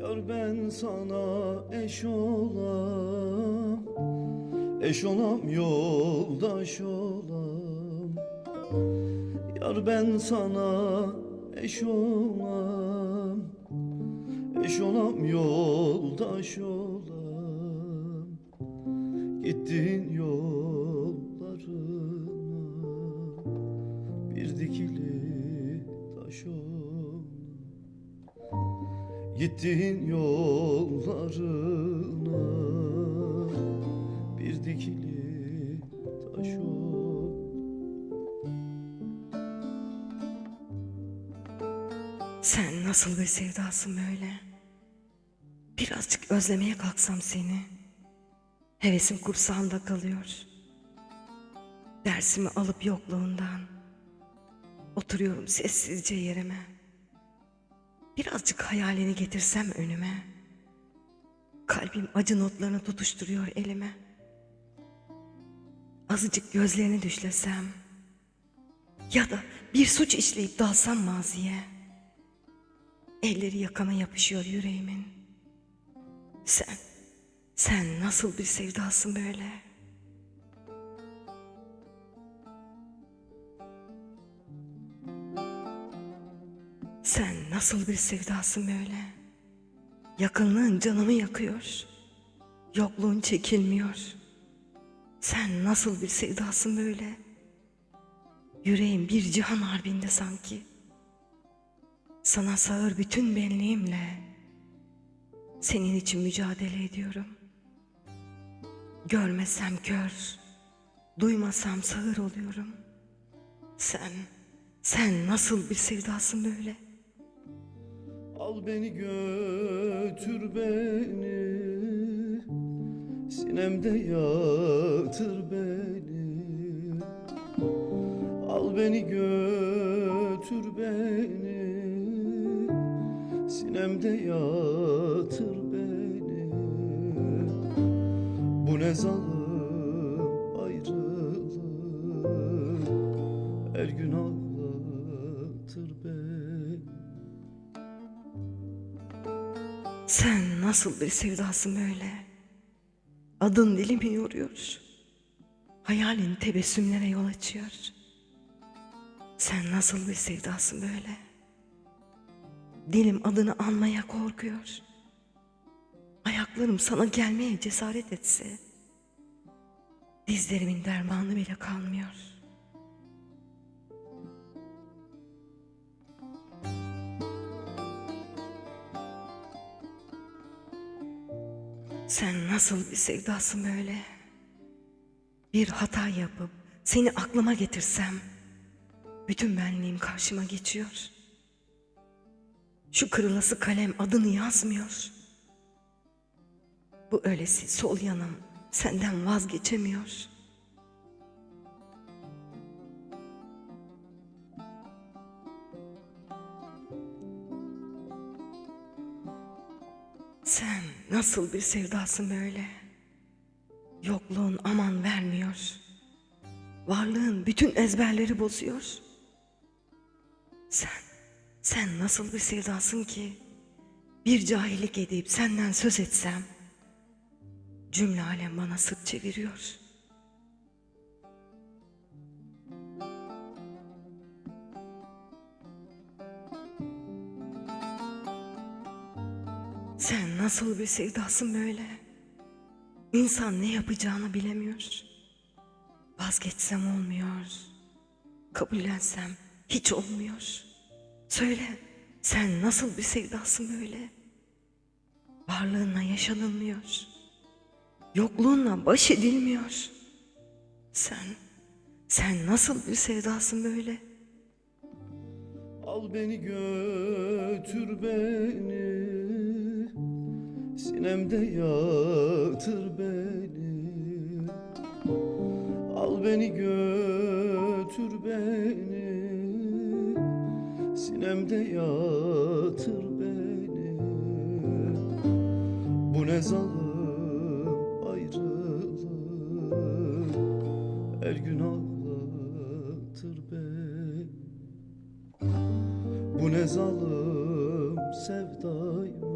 Yar ben sana eş olam Eş olam yoldaş olam. Yar ben sana eş olam Eş olam yoldaş olam. Gittin yollarına Gittin yollarına Bir dikili taş olam Sen nasıl bir sevdasın böyle? Birazcık özlemeye kalksam seni. Hevesim kursağımda kalıyor. Dersimi alıp yokluğundan. Oturuyorum sessizce yerime. Birazcık hayalini getirsem önüme. Kalbim acı notlarını tutuşturuyor elime. Azıcık gözlerini düşlesem. Ya da bir suç işleyip dalsam maziye. Elleri yakama yapışıyor yüreğimin. Sen, sen nasıl bir sevdasın böyle? Sen nasıl bir sevdasın böyle? Yakınlığın canımı yakıyor. Yokluğun çekilmiyor. Sen nasıl bir sevdasın böyle? Yüreğim bir cihan harbinde sanki. Sana sağır bütün benliğimle senin için mücadele ediyorum. Görmesem kör, duymasam sağır oluyorum. Sen, sen nasıl bir sevdasın böyle? Al beni götür beni. Sinemde yatır beni. Al beni götür beni. Sinemde yatır beni. Bu ne zalim Sen nasıl bir sevdasın böyle? Adın dilimi yoruyor. Hayalin tebessümlere yol açıyor. Sen nasıl bir sevdasın böyle? Dilim adını anmaya korkuyor. Ayaklarım sana gelmeye cesaret etse. Dizlerimin dermanı bile kalmıyor. Sen nasıl bir sevdasın böyle? Bir hata yapıp seni aklıma getirsem bütün benliğim karşıma geçiyor. Şu kırılası kalem adını yazmıyor. Bu ölesi sol yanım senden vazgeçemiyor. Sen nasıl bir sevdasın böyle? Yokluğun aman vermiyor. Varlığın bütün ezberleri bozuyor. Sen, sen nasıl bir sevdasın ki? Bir cahillik edip senden söz etsem, cümle alem bana sırt çeviriyor. Sen nasıl bir sevdasın böyle? İnsan ne yapacağını bilemiyor. Vazgeçsem olmuyor. Kabullensem hiç olmuyor. Söyle, sen nasıl bir sevdasın böyle? Varlığınla yaşanılmıyor. Yokluğunla baş edilmiyor. Sen, sen nasıl bir sevdasın böyle? Al beni götür beni Sinemde yatır beni. Al beni götür beni. Sinemde yatır beni. Bu ne zalim ayrılık. Her gün ağlatır beni. Bu ne zalim sevda